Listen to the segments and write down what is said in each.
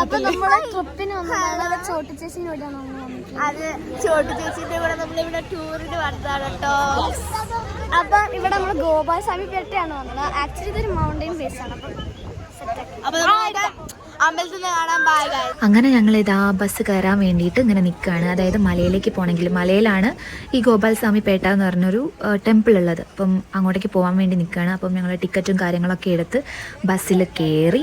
അപ്പൊ നമ്മൾ ട്രിപ്പിന് വന്നതാണ് ചോട്ടി ചേച്ചിനോടാണ് അത് ചോട്ടു ചേച്ചിന്റെ കൂടെ നമ്മളിവിടെ ടൂറിന് വന്നതാണ് കേട്ടോ. അപ്പൊ ഇവിടെ നമ്മൾ ഗോപാലസ്വാമി പേട്ടയാണ് വന്നത്. ആക്ച്വലി ഇതൊരു മൗണ്ടൈൻ ബേസ് ആണ്. അപ്പൊ അങ്ങനെ ഞങ്ങൾ ഇതാ ബസ് കയറാൻ വേണ്ടിയിട്ട് ഇങ്ങനെ നിൽക്കുകയാണ് അതായത് മലയിലേക്ക് പോകണമെങ്കിൽ മലയിലാണ് ഈ ഗോപാൽ സ്വാമി പേട്ട എന്ന് പറഞ്ഞൊരു ടെമ്പിൾ ഉള്ളത്. അപ്പം അങ്ങോട്ടേക്ക് പോകാൻ വേണ്ടി നിൽക്കുകയാണ് അപ്പം ഞങ്ങൾ ടിക്കറ്റും കാര്യങ്ങളൊക്കെ എടുത്ത് ബസ്സിൽ കയറി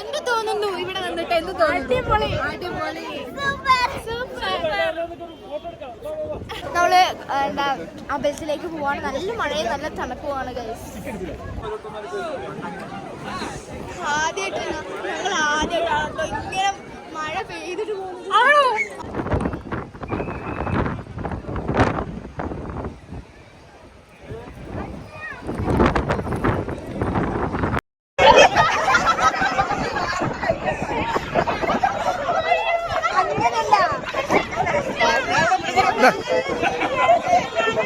എന്ത് തോന്നുന്നു? ഇവിടെ വന്നിട്ട് എന്ത് തോന്നുന്നു? നമ്മൾ എന്താ അമ്പലത്തിലേക്ക് പോവാണ്. നല്ല മഴയും നല്ല തണുപ്പുമാണ് ഗൈസ് ആദ്യമായിട്ട് ഞങ്ങൾ ആദ്യമായിട്ടാണല്ലോ ഇങ്ങനെ മഴ പെയ്തിട്ട് പോകുന്നത്. ഞാൻ പറഞ്ഞില്ല വരുമ്പോ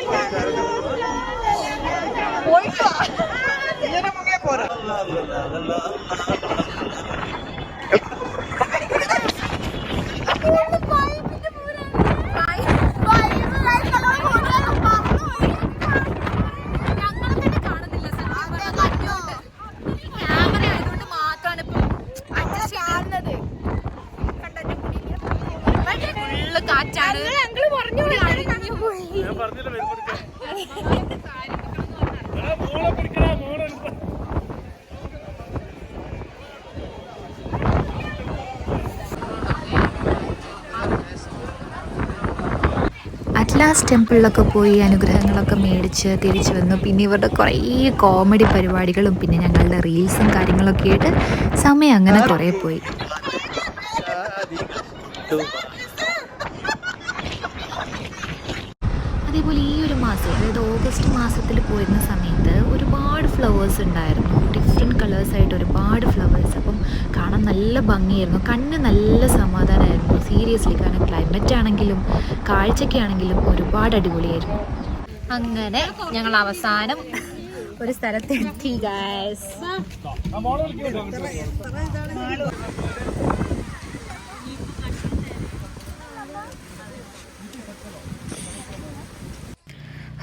അറ്റ്ലാസ് ടെമ്പിളിലൊക്കെ പോയി അനുഗ്രഹങ്ങളൊക്കെ മേടിച്ച് തിരിച്ചു വന്നു പിന്നെ ഇവരുടെ കുറേ കോമഡി പരിപാടികളും പിന്നെ ഞങ്ങളുടെ റീൽസും കാര്യങ്ങളൊക്കെ ആയിട്ട് സമയം അങ്ങനെ കുറേ പോയി അതേപോലെ ഈ ഒരു ഓഗസ്റ്റ് മാസത്തിൽ പോയിരുന്ന സമയത്ത് ഒരുപാട് ഫ്ലവേഴ്സ് ഉണ്ടായിരുന്നു. ഡിഫറെന്റ് കളേഴ്സായിട്ട് ഒരുപാട് ഫ്ലവേഴ്സ് അപ്പം കാണാൻ നല്ല ഭംഗിയായിരുന്നു. കണ്ണ് നല്ല സമാധാനമായിരുന്നു. സീരിയസ്ലി കാരണം ക്ലൈമറ്റ് ആണെങ്കിലും കാഴ്ചയ്ക്കാണെങ്കിലും ഒരുപാട് അടിപൊളിയായിരുന്നു. അങ്ങനെ ഞങ്ങൾ അവസാനം ഒരു സ്ഥലത്ത് എത്തി ഗാസ് ആ, മോളെ വിളിക്കുന്നുണ്ടോ?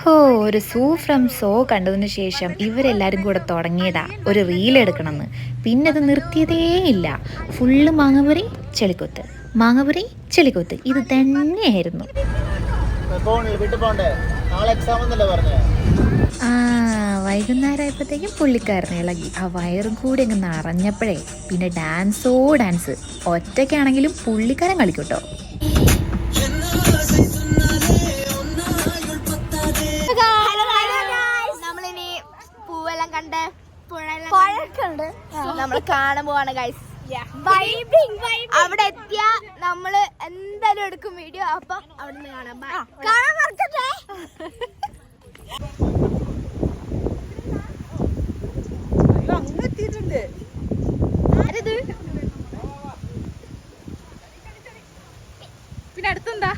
ഹോ ഒരു സൂ ഫ്രം സോ കണ്ടതിന് ശേഷം ഇവരെല്ലാവരും കൂടെ തുടങ്ങിയതാ. ഒരു റീൽ എടുക്കണമെന്ന്. പിന്നെ അത് നിർത്തിയതേ ഇല്ല. ഫുള്ള് മാങ്ങപുരി ചെളിക്കൊത്ത്. മാങ്ങപുരി ചെളിക്കൊത്ത്. ഇത് തന്നെയായിരുന്നു. ആ വൈകുന്നേരം ആയപ്പോഴത്തേക്കും പുള്ളിക്കാരനെ ഇളകി. ആ വയറും കൂടി അങ്ങ് നിറഞ്ഞപ്പോഴേ പിന്നെ ഡാൻസോ ഡാൻസ് ഒറ്റയ്ക്കാണെങ്കിലും പുള്ളിക്കാരൻ കളിക്കൂട്ടോ കണ്ട് പുഴയെല്ലാം നമ്മൾ കാണാൻ പോവാണ് ഗൈസ് അവിടെ എത്തിയ നമ്മൾ എന്തായാലും എടുക്കും വീഡിയോ അപ്പൊ അവിടെ നിന്ന് കാണാം. Bye. കാണാൻ മറക്കട്ടെ ആരിത്? പിന്നെ അടുത്തെന്താ?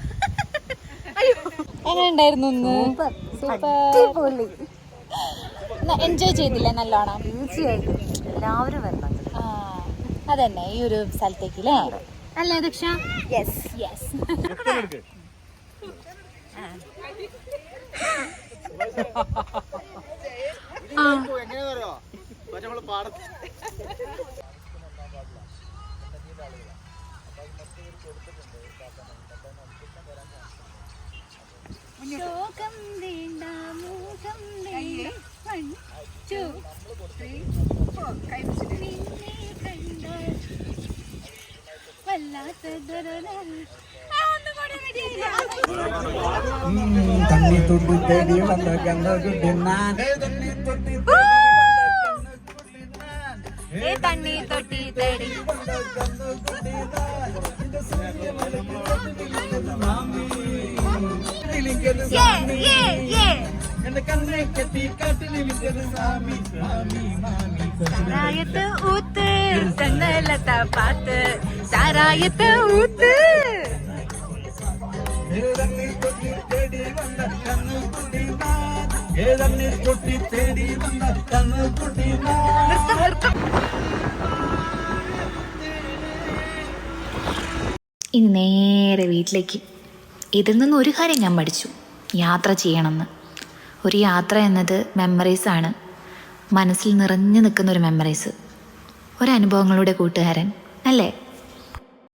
എങ്ങനെ ഉണ്ടായിരുന്നു സൂപ്പർ എൻജോയ് ചെയ്തില്ലേ നല്ലോണം? തീർച്ചയായിട്ടും. എല്ലാവരും വരണം. ആ അതന്നെ ഈ ഒരു സ്ഥലത്തേക്ക് അല്ലേ അല്ലേ ദക്ഷ? യെസ് യെസ് ശോകം വേണ്ട തണ്ണി തൊട്ടി തേടി. വന്ന തണ്ണി തൊട്ടി തേടി. ഊത്ത് ഏതണ്ണി തൊട്ടി തേടി വന്ന ഞാൻ ഇനി നേരെ വീട്ടിലേക്ക്. ഇതിൽ നിന്ന് ഒരു കാര്യം ഞാൻ പഠിച്ചു. യാത്ര ചെയ്യണമെന്ന്. ഒരു യാത്ര എന്നത് മെമ്മറീസ് ആണ്. മനസ്സിൽ നിറഞ്ഞു നിൽക്കുന്ന ഒരു മെമ്മറീസ് ഒരനുഭവങ്ങളുടെ കൂട്ടുകാരൻ അല്ലേ?